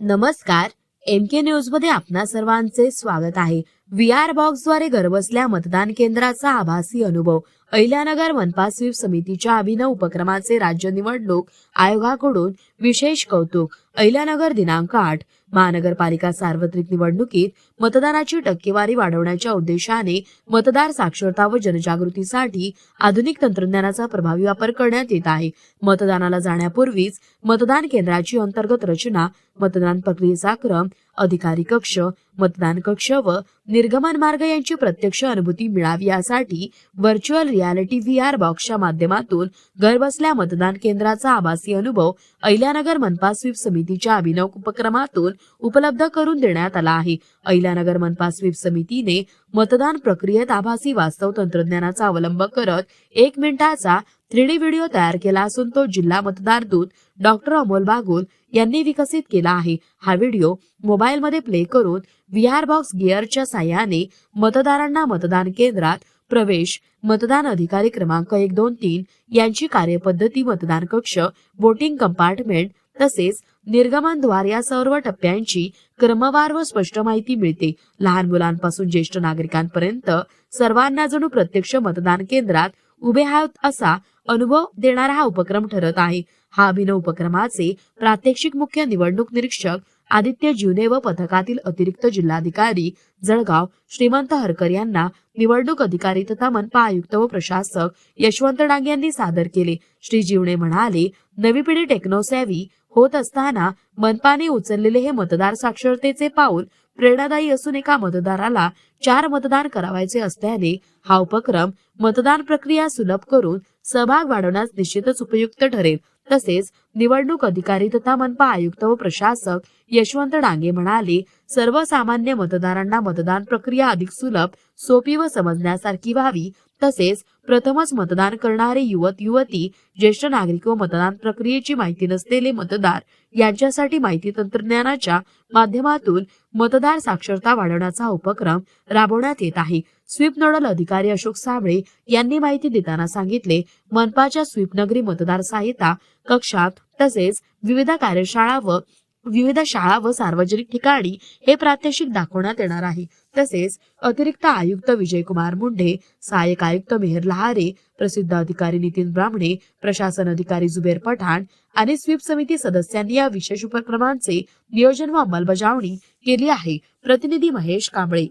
नमस्कार एम के न्यूजमध्ये आपणा सर्वांचे स्वागत आहे. व्ही आर बॉक्सद्वारे घरबसल्या मतदान केंद्राचा आभासी अनुभव. अहिल्यानगर मनपा स्वीप समितीच्या अभिनव उपक्रमाचे राज्य निवडणूक आयोगाकडून विशेष कौतुक. अहिल्यानगर दिनांक आठ. महानगरपालिका सार्वत्रिक निवडणुकीत मतदानाची टक्केवारी वाढवण्याच्या उद्देशाने मतदार साक्षरता व जनजागृतीसाठी आधुनिक तंत्रज्ञानाचा प्रभावी वापर करण्यात येत आहे. मतदानाला जाण्यापूर्वीच मतदान केंद्राची अंतर्गत रचना मतदान प्रक्रियेचा क्रम अधिकारी कक्ष मतदान कक्ष व निर्गमन मार्ग यांची प्रत्यक्ष अनुभूती मिळावी यासाठी व्हर्च्युअल रियालिटी व्ही आर बॉक्सच्या माध्यमातून घरबसल्या मतदान केंद्राचा आभासी अनुभव अहिल्यानगर मनपा स्वीप समितीच्या अभिनव उपक्रमातून उपलब्ध करून देण्यात आला आहे. अहिल्यानगर मनपा स्वीप समितीने मतदान प्रक्रियेत आभासी वास्तव तंत्रज्ञानाचा अवलंब करत एक मिनिटाचा थ्री डी व्हिडिओ तयार केला असून तो जिल्हा मतदार दूत डॉक्टर अमोल बागुल यांनी विकसित केला आहे. हा व्हिडिओ मोबाईलमध्ये प्ले करून व्ही आर बॉक्स गिअरच्या साह्याने मतदारांना मतदान केंद्रात प्रवेश मतदान अधिकारी क्रमांक एक दोन तीन यांची कार्यपद्धती मतदान कक्ष वोटिंग कंपार्टमेंट तसेच निर्गमनद्वार या सर्व टप्प्यांची क्रमवार व स्पष्ट माहिती मिळते. लहान मुलांपासून ज्येष्ठ नागरिकांपर्यंत सर्वांना जणू प्रत्यक्ष मतदान केंद्रात उभे आहोत असा अनुभव देणारा हा उपक्रम ठरत आहे. हा अभिनव उपक्रमाचे प्रात्यक्षिक मुख्य निवडणूक निरीक्षक आदित्य जीवने व पथकातील अतिरिक्त जिल्हाधिकारी जळगाव श्रीमंत हरकर यांना निवडणूक अधिकारी तथा मनपा आयुक्त व प्रशासक यशवंत डांगे यांनी सादर केले. श्री जीवने म्हणाले नवी पिढी टेक्नोसॅव्ही होत असताना मनपाने उचललेले हे मतदार साक्षरतेचे पाऊल प्रेरणादायी असून एका मतदाराला चार मतदान करावायचे असल्याने हा उपक्रम मतदान प्रक्रिया सुलभ करून सहभाग वाढवण्यास निश्चितच उपयुक्त ठरेल. तसेच निवडणूक अधिकारी तथा मनपा आयुक्त व प्रशासक यशवंत डांगे म्हणाले सर्वसामान्य मतदारांना मतदान प्रक्रिया अधिक सुलभ सोपी व समजण्यासारखी व्हावी तसेच प्रथमच मतदान करणारे युवक युवती ज्येष्ठ नागरिक व मतदान प्रक्रियेची माहिती नसलेले मतदार यांच्यासाठी माहिती तंत्रज्ञानाच्या माध्यमातून मतदार साक्षरता वाढवण्याचा उपक्रम राबवण्यात येत आहे. स्वीप नोडल अधिकारी अशोक साबळे यांनी माहिती देताना सांगितले मनपाच्या स्वीप नगरी मतदार सहायता कक्षात तसेच विविध कार्यशाळा व विविध शाळा व सार्वजनिक ठिकाणी हे प्रात्यक्षिक दाखवण्यात येणार आहे. तसेच अतिरिक्त आयुक्त विजयकुमार मुंढे सहाय्यक आयुक्त मेहर लहारे प्रसिद्ध अधिकारी नितीन ब्राह्मणे प्रशासन अधिकारी जुबेर पठाण आणि स्वीप समिती सदस्यांनी या विशेष उपक्रमांचे नियोजन व अंमलबजावणी केली आहे. प्रतिनिधी महेश कांबळे.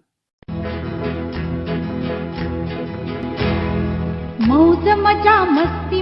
मौज मजा मस्ती